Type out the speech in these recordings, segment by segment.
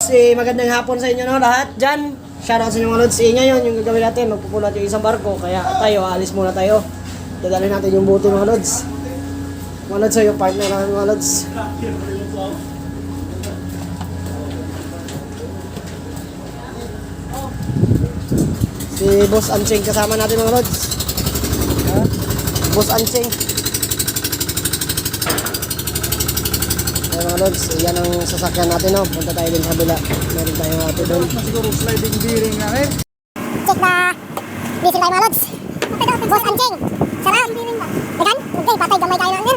Si magandang hapon sa inyo no, lahat dyan. Shoutout sa inyo mga lods. Eh, ngayon, yung gagawin natin, magpupulat yung isang barko. Kaya tayo, alis muna tayo. Dadalhin natin yung buti mga lods. Mga lods, so yung partner namin mga lods. Si Boss Anching kasama natin mga lods. Ha? Boss Anching. Ayan mga lods, yan ang sasakyan natin no. Punta tayo din sa kabila. Meron tayong ato doon. Siguro sliding bearing na eh. Check na diesel tayo mga lods. Boss Anching. Sarap. Tekan? Okay, patay gamay tayo na.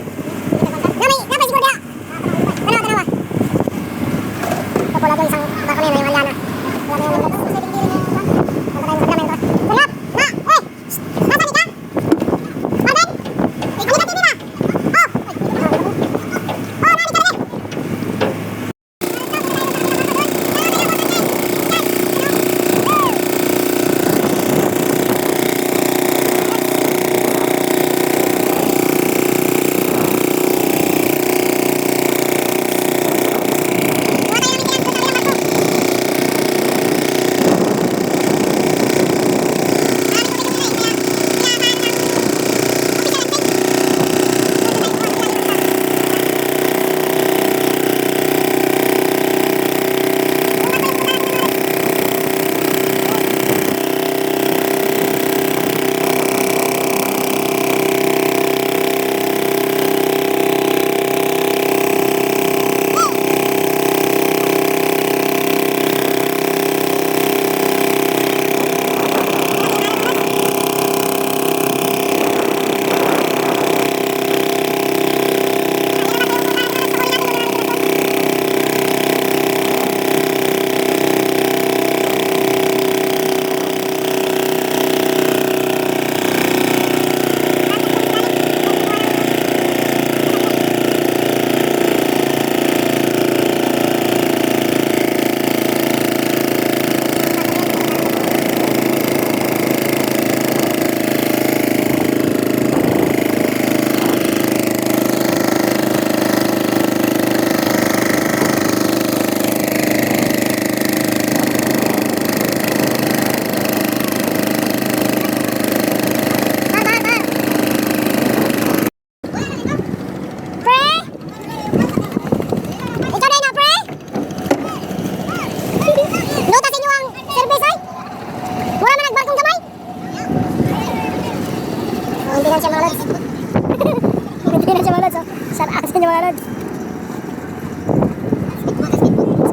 Sarap sa inyo mga lods.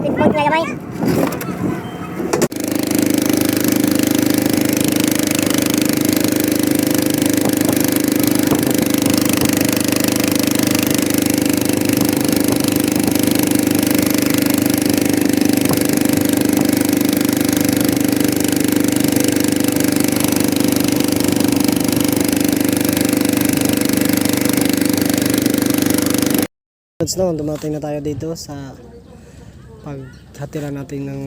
Speedboat na gamay. Lods no, dumating na tayo dito sa paghatira natin ng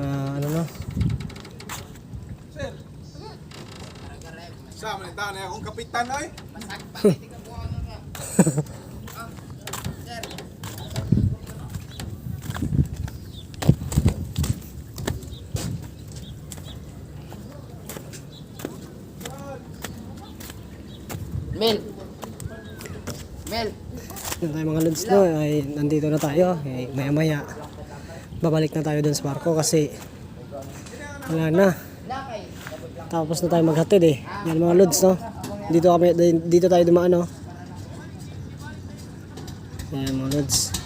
ah, ano no, Sa manita na akong kapitan ay. Mel. Mel. Yun tayo mga lods no, ay nandito na tayo. Eh, maya maya, babalik na tayo dun sa barko kasi wala na. Tapos na tayo maghatid eh. Yan mga lods no. Dito kami dito tayo dumaan no. Yan mga lods.